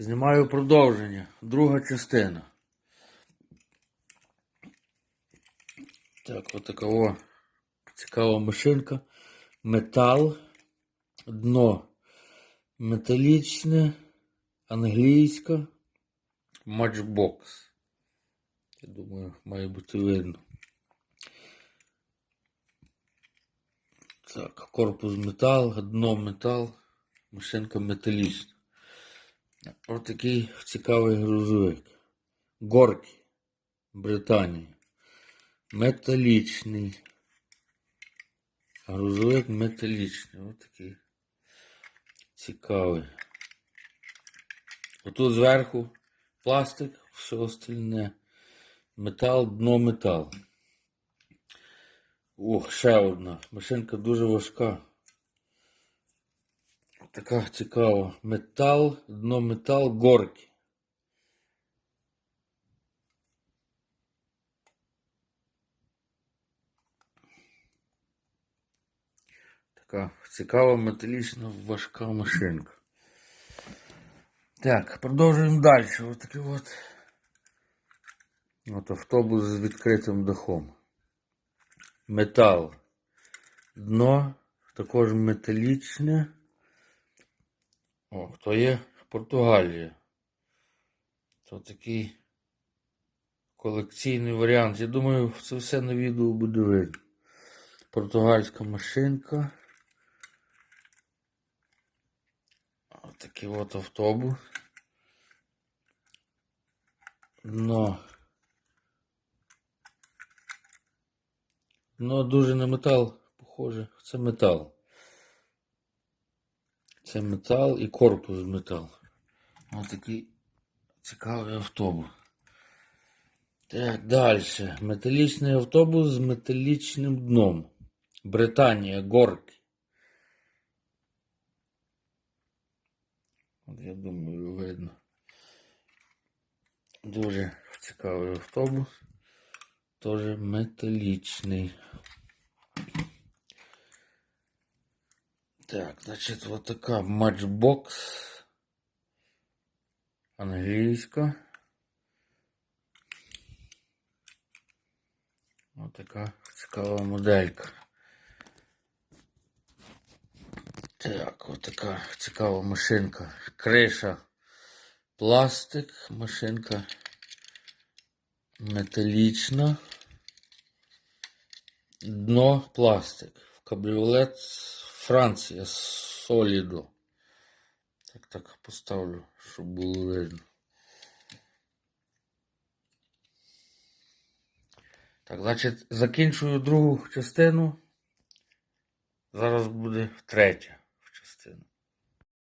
Знімаю продовження. Друга частина. Так, отака о цікава машинка. Метал. Дно металічне, англійська. Матчбокс. Я думаю, має бути видно. Так, корпус метал, дно метал, машинка металічна. Ось такий цікавий грузовик. Горки, Британія. Металічний. Грузовик металічний. Ось такий цікавий. Отут зверху пластик, все остальне. Метал, дно метал. Ох, ще одна. Машинка дуже важка. Така цікава. Метал, дно метал, горки. Така цікава металічна важка машинка. Так, продовжуємо далі. Ось такий от. От автобус з відкритим дахом. Метал. Дно також металічне. О, то є Португалія. То такий колекційний варіант. Я думаю, це все на відео буде видно. Португальська машинка. Ось такий от автобус. Но. Ну, дуже на метал, похоже. Це метал. Це метал і корпус метал. Ось такий цікавий автобус. Так, далі. Металічний автобус з металічним дном. Британія, горки. От я думаю, видно. Дуже цікавий автобус. Тоже металічний. Так, значить, вот така матчбокс. Англійська. Ось така цікава моделька. Так, от така цікава машинка. Криша. Пластик, машинка металічна. Дно пластик. Кабріолет Франція Солідо. Так, так поставлю, щоб було видно. Так, значить, закінчую другу частину. Зараз буде третя.